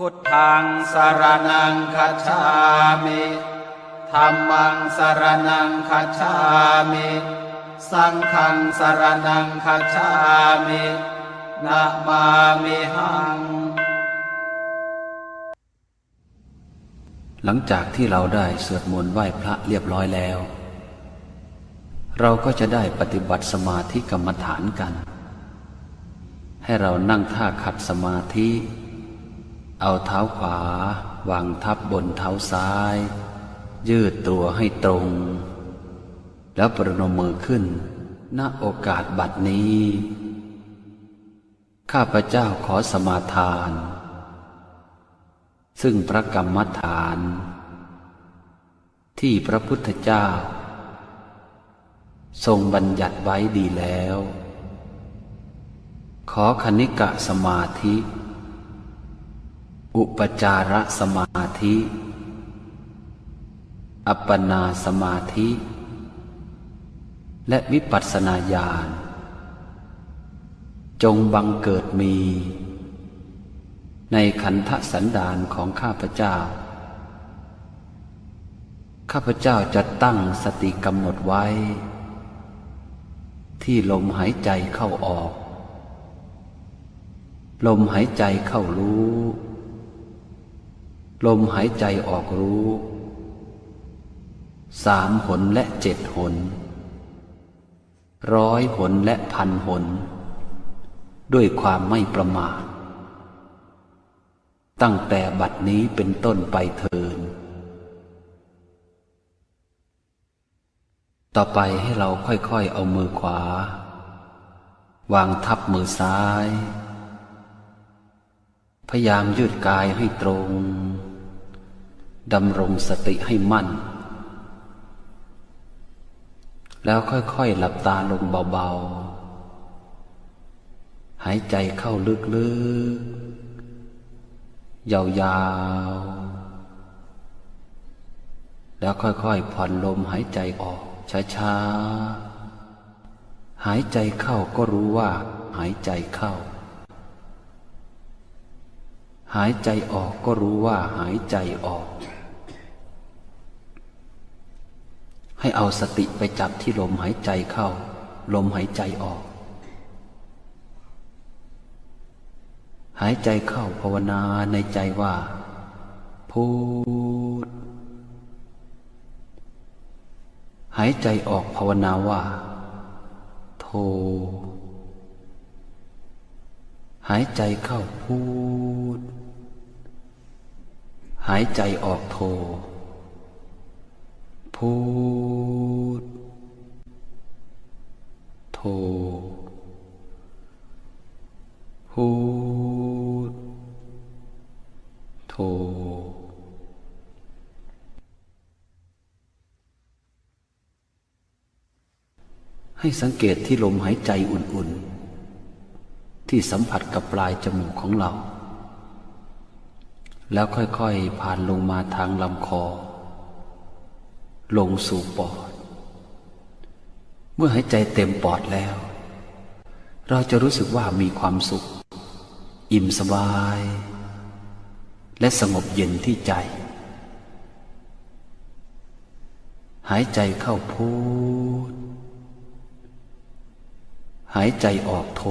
พุทธังสารนังคัจฉามิธรรมังสารนังคัจฉามิ สังฆังสารนังคัจฉามินะมามิหัง หลังจากที่เราได้สวดมนต์ไหว้พระเรียบร้อยแล้ว เราก็จะได้ปฏิบัติสมาธิกรรมฐานกัน ให้เรานั่งท่าขัดสมาธิ เอาเท้าขวาวางทับบนเท้าซ้าย ยืดตัวให้ตรง แล้วประนมมือขึ้น ณโอกาสบัดนี้ ข้าพเจ้าขอสมาทาน ซึ่งพระกรรมฐาน ที่พระพุทธเจ้า ทรงบัญญัติไว้ดีแล้ว ขอคณิกะสมาธิ อุปจารสมาธิ อัปปนาสมาธิ และวิปัสสนาญาณ จงบังเกิดมี ในขันธสันดานของข้าพเจ้า ข้าพเจ้าจะตั้งสติกำหนดไว้ ที่ลมหายใจเข้าออก ลมหายใจเข้ารู้ ลมหายใจออกรู้สามหนและเจ็ดหน ร้อยหนและพันหน ด้วยความไม่ประมาท ตั้งแต่บัดนี้เป็นต้นไปเทิน ต่อไปให้เราค่อยๆเอามือขวา วางทับมือซ้าย พยายามยืดกายให้ตรง ดำรงสติให้มั่น แล้วค่อยๆหลับตาลงเบาๆ หายใจเข้าลึกๆ ยาวๆ แล้วค่อยๆ ผ่อนลมหายใจออกช้าๆ หายใจเข้าก็รู้ว่า หายใจเข้า หายใจออกก็รู้ว่าหายใจออก ให้เอาสติไปจับที่ลมหายใจเข้า ลมหายใจออก หายใจเข้าภาวนาในใจว่าพูดหายใจออกภาวนาว่า โท หายใจเข้าพูด หายใจออกโท พูดโทพูดโทให้สังเกตที่ลมหายใจอุ่นๆ ที่สัมผัสกับปลายจมูกของเรา แล้วค่อยๆ ผ่านลงมาทางลำคอ ลงสู่ปอด เมื่อหายใจเต็มปอดแล้ว เราจะรู้สึกว่ามีความสุข อิ่มสบาย และสงบเย็นที่ใจ หายใจเข้าพูด หายใจออกโท